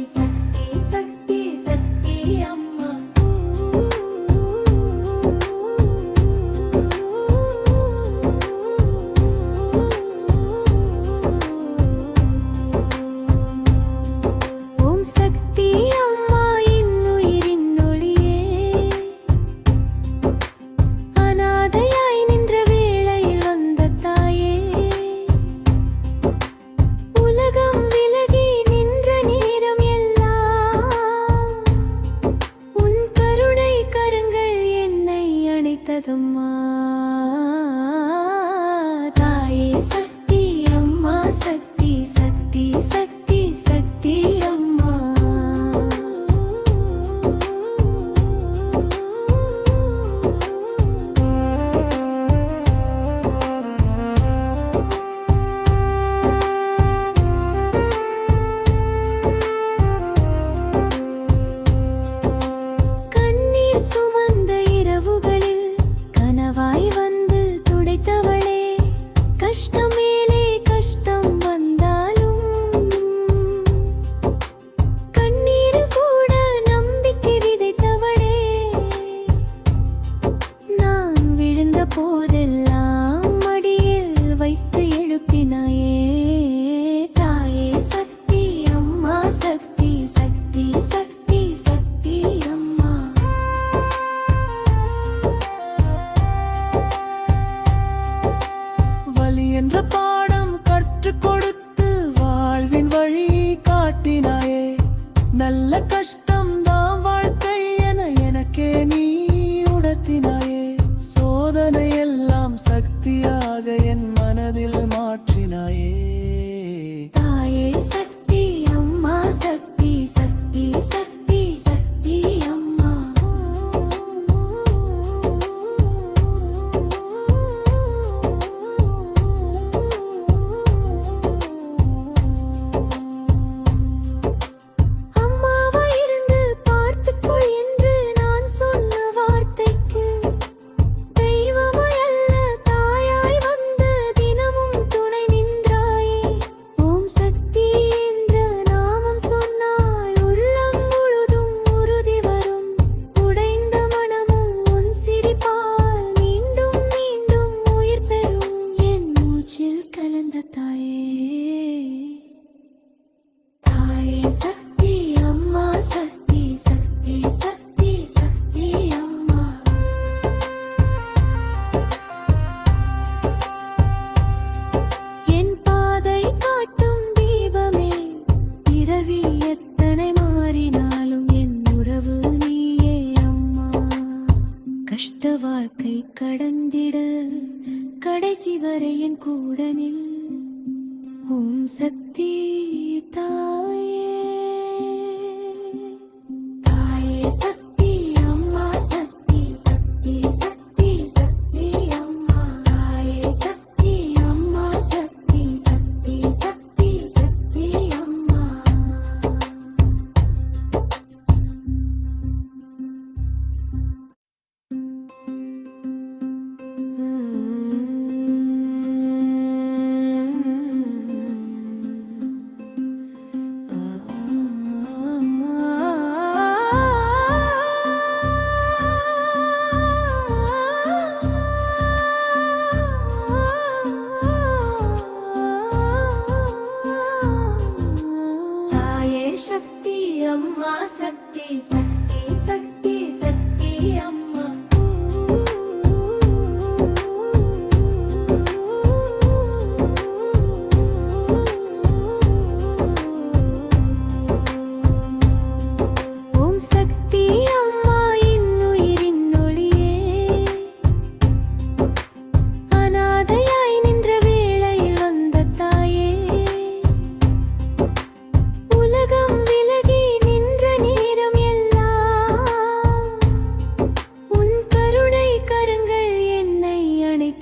is போதெல்லாம் வாழ்க்கை கடந்திட கடைசி வரை என் கூட நில். ஓம் சக்தி தாயே. சக்தி அம்மா சக்தி சக்தி சக்தி சக்தி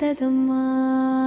爱的吗？